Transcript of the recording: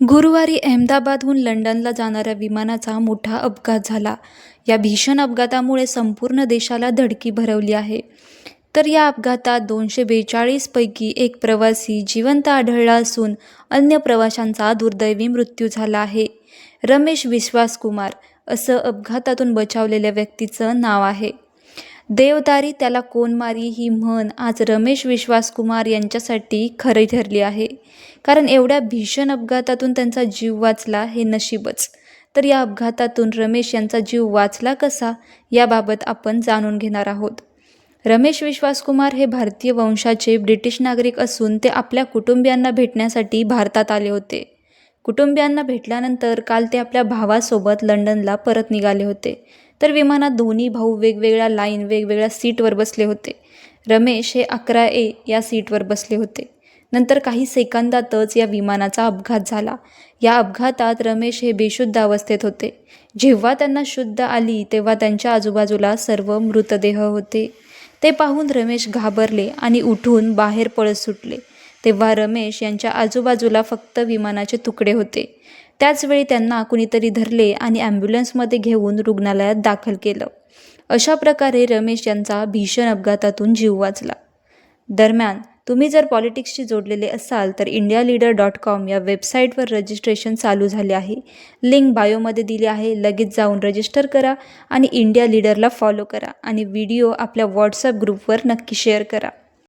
गुरुवारी अहमदाबादहून लंडनला जाणाऱ्या विमानाचा मोठा अपघात झाला. या भीषण अपघातामुळे संपूर्ण देशाला धडकी भरवली आहे. तर या अपघातात दोनशे बेचाळीसपैकी एक प्रवासी जिवंत आढळला असून अन्य प्रवाशांचा दुर्दैवी मृत्यू झाला आहे. रमेश विश्वास कुमार असं अपघातातून बचावलेल्या व्यक्तीचं नाव आहे. देवदारी त्याला कोण मारी ही म्हण आज रमेश विश्वासकुमार यांच्यासाठी खरी ठरली आहे. कारण एवढ्या भीषण अपघातातून त्यांचा जीव वाचला हे नशीबच. तर या अपघातातून रमेश यांचा जीव वाचला कसा? याबाबत आपण जाणून घेणार आहोत. रमेश विश्वासकुमार हे भारतीय वंशाचे ब्रिटिश नागरिक असून ते आपल्या कुटुंबियांना भेटण्यासाठी भारतात आले होते. कुटुंबियांना भेटल्यानंतर काल ते आपल्या भावासोबत लंडनला परत निघाले होते. तर विमानात दोन्ही भाऊ वेगवेगळ्या लाईन वेगवेगळ्या सीटवर बसले होते. रमेश हे अकरा ए या सीटवर बसले होते. नंतर काही सेकंदातच या विमानाचा अपघात झाला. या अपघातात रमेश हे बेशुद्ध अवस्थेत होते. जेव्हा त्यांना शुद्ध आली तेव्हा त्यांच्या आजूबाजूला सर्व मृतदेह होते. ते पाहून रमेश घाबरले आणि उठून बाहेर पळत सुटले. तेव्हा रमेश यांच्या आजूबाजूला फक्त विमानाचे तुकडे होते. त्याचवेळी त्यांना कुणीतरी धरले आणि ॲम्ब्युलन्समध्ये घेऊन रुग्णालयात दाखल केलं. अशा प्रकारे रमेश यांचा भीषण अपघातातून जीव वाचला. दरम्यान तुम्ही जर पॉलिटिक्सशी जोडलेले असाल तर इंडिया लीडर डॉट कॉम या वेबसाईटवर रजिस्ट्रेशन चालू झाले आहे. लिंक बायोमध्ये दिली आहे. लगेच जाऊन रजिस्टर करा आणि इंडिया लीडरला फॉलो करा आणि व्हिडिओ आपल्या व्हॉट्सअप ग्रुपवर नक्की शेअर करा.